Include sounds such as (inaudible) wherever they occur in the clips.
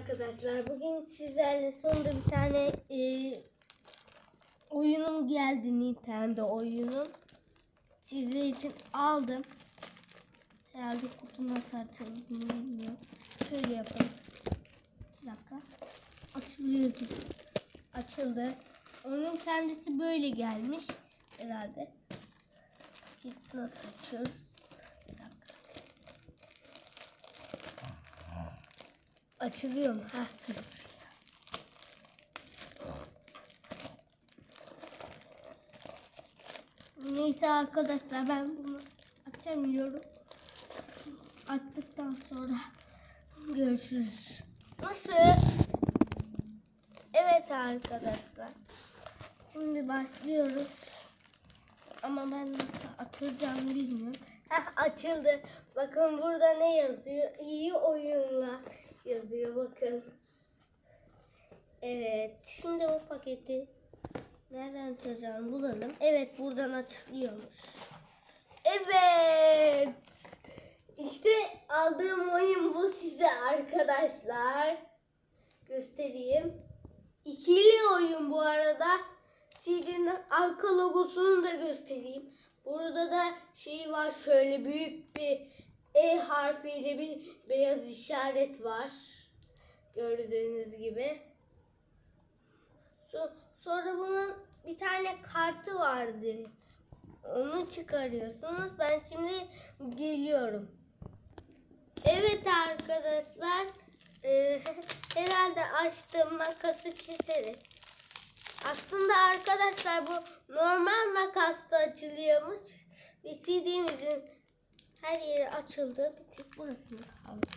arkadaşlar. Bugün sizlerle sonunda bir tane e, oyunum geldi Nintendo oyunum. Sizler için aldım. Herhalde kutu nasıl açıldığını bilmiyorum. Şöyle yapalım. Bir dakika. Açılıyor. Açıldı. Onun kendisi böyle gelmiş. Herhalde. Nasıl açıyoruz? Bir dakika. Açılıyor mu? Kız. Neyse arkadaşlar ben bunu açamıyorum. Açtıktan sonra görüşürüz. Nasıl? Evet arkadaşlar. Şimdi başlıyoruz. Ama ben nasıl açılacağını bilmiyorum. Heh, açıldı. Bakın burada ne yazıyor? İyi oyunla yazıyor bakın. Evet. Şimdi o paketi nereden açacağını bulalım. Evet buradan açılıyormuş. Evet. İşte aldığım oyun bu size arkadaşlar. Göstereyim. İkili oyun bu arada. CD'nin arka logosunu da göstereyim. Burada da şey var şöyle büyük bir E harfiyle bir beyaz işaret var. Gördüğünüz gibi. So- sonra bunun bir tane kartı vardı. Onu çıkarıyorsunuz. Ben şimdi geliyorum. Evet arkadaşlar. eee, (laughs) herhalde açtığım makası keserek. Aslında arkadaşlar bu normal makasla açılıyormuş. CD'mizin her yeri açıldı. Bir tek burası mı kalmış?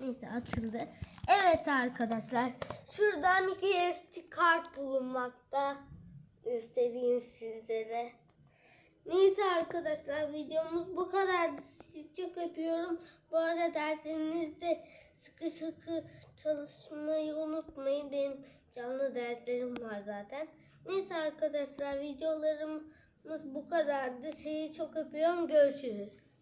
Neyse açıldı. Evet arkadaşlar. Şurada Mickey SD kart bulunmakta. Göstereyim sizlere. Neyse arkadaşlar videomuz bu kadardı. Sizi çok öpüyorum. Bu arada derslerinizde sıkı sıkı çalışmayı unutmayın. Benim canlı derslerim var zaten. Neyse arkadaşlar videolarımız bu kadardı. Sizi çok öpüyorum. Görüşürüz.